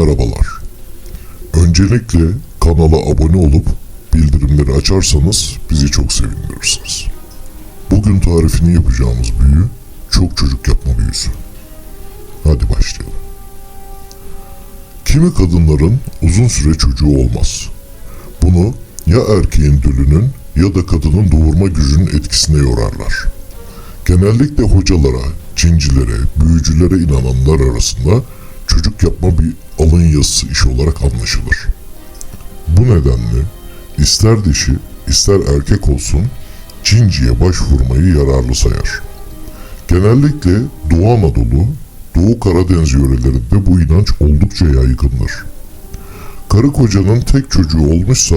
Merhabalar. Öncelikle kanala abone olup bildirimleri açarsanız bizi çok sevindirirsiniz. Bugün tarifini yapacağımız büyü çok çocuk yapma büyüsü. Hadi başlayalım. Kimi kadınların uzun süre çocuğu olmaz. Bunu ya erkeğin dölünün ya da kadının doğurma gücünün etkisine yorarlar. Genellikle hocalara, cincilere, büyücülere inananlar arasında çocuk yapma bir yazısı iş olarak anlaşılır. Bu nedenle ister dişi ister erkek olsun cinciye başvurmayı yararlı sayar. Genellikle Doğu Anadolu, Doğu Karadeniz yörelerinde bu inanç oldukça yaygındır. Karı kocanın tek çocuğu olmuşsa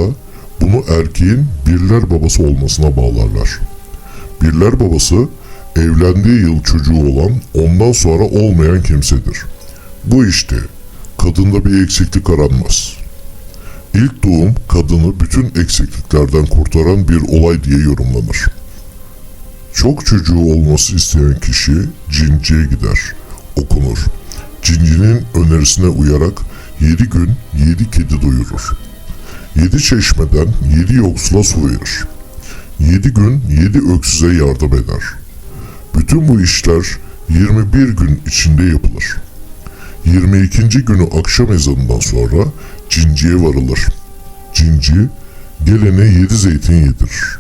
bunu erkeğin birler babası olmasına bağlarlar. Birler babası evlendiği yıl çocuğu olan ondan sonra olmayan kimsedir. Bu işte kadında bir eksiklik aranmaz. İlk doğum kadını bütün eksikliklerden kurtaran bir olay diye yorumlanır. Çok çocuğu olması isteyen kişi cinciye gider, okunur. Cincinin önerisine uyarak 7 gün 7 kedi doyurur. 7 çeşmeden 7 yoksula su verir. 7 gün 7 öksüze yardım eder. Bütün bu işler 21 gün içinde yapılır. 22. günü akşam ezanından sonra cinciye varılır. Cinci gelene 7 zeytin yedirir.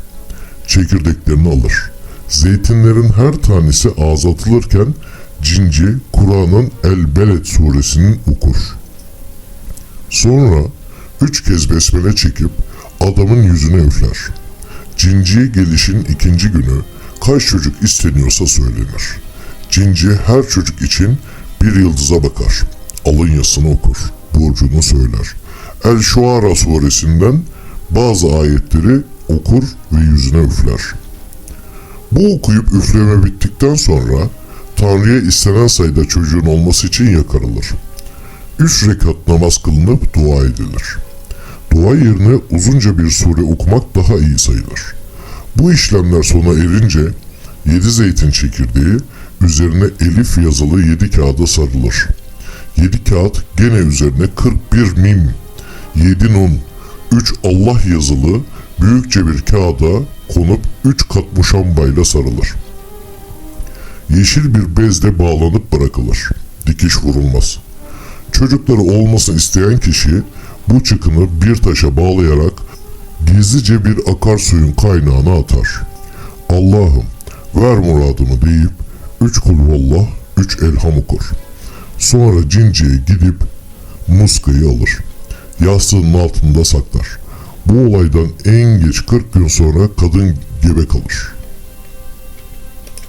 Çekirdeklerini alır. Zeytinlerin her tanesi ağza atılırken cinci Kur'an'ın El-Beled suresinin okur. Sonra üç kez besmele çekip adamın yüzüne üfler. Cinciye gelişin ikinci günü kaç çocuk isteniyorsa söylenir. Cinci her çocuk için bir yıldıza bakar. Alın yazısını okur. Burcunu söyler. El Şuara suresinden bazı ayetleri okur ve yüzüne üfler. Bu okuyup üfleme bittikten sonra Tanrı'ya istenen sayıda çocuğun olması için yakarılır. Üç rekat namaz kılınıp dua edilir. Dua yerine uzunca bir sure okumak daha iyi sayılır. Bu işlemler sona erince yedi zeytin çekirdeği üzerine elif yazılı yedi kağıda sarılır. Yedi kağıt gene üzerine 41 mim, yedi nun, üç Allah yazılı büyükçe bir kağıda konup üç kat muşambayla sarılır. Yeşil bir bezle bağlanıp bırakılır. Dikiş vurulmaz. Çocukları olmasını isteyen kişi bu çıkını bir taşa bağlayarak gizlice bir akarsuyun kaynağına atar. Allah'ım ver muradımı deyip üç kulvallah, üç elham okur. Sonra cinciye gidip muskayı alır. Yastığının altında saklar. Bu olaydan en geç 40 gün sonra kadın gebe kalır.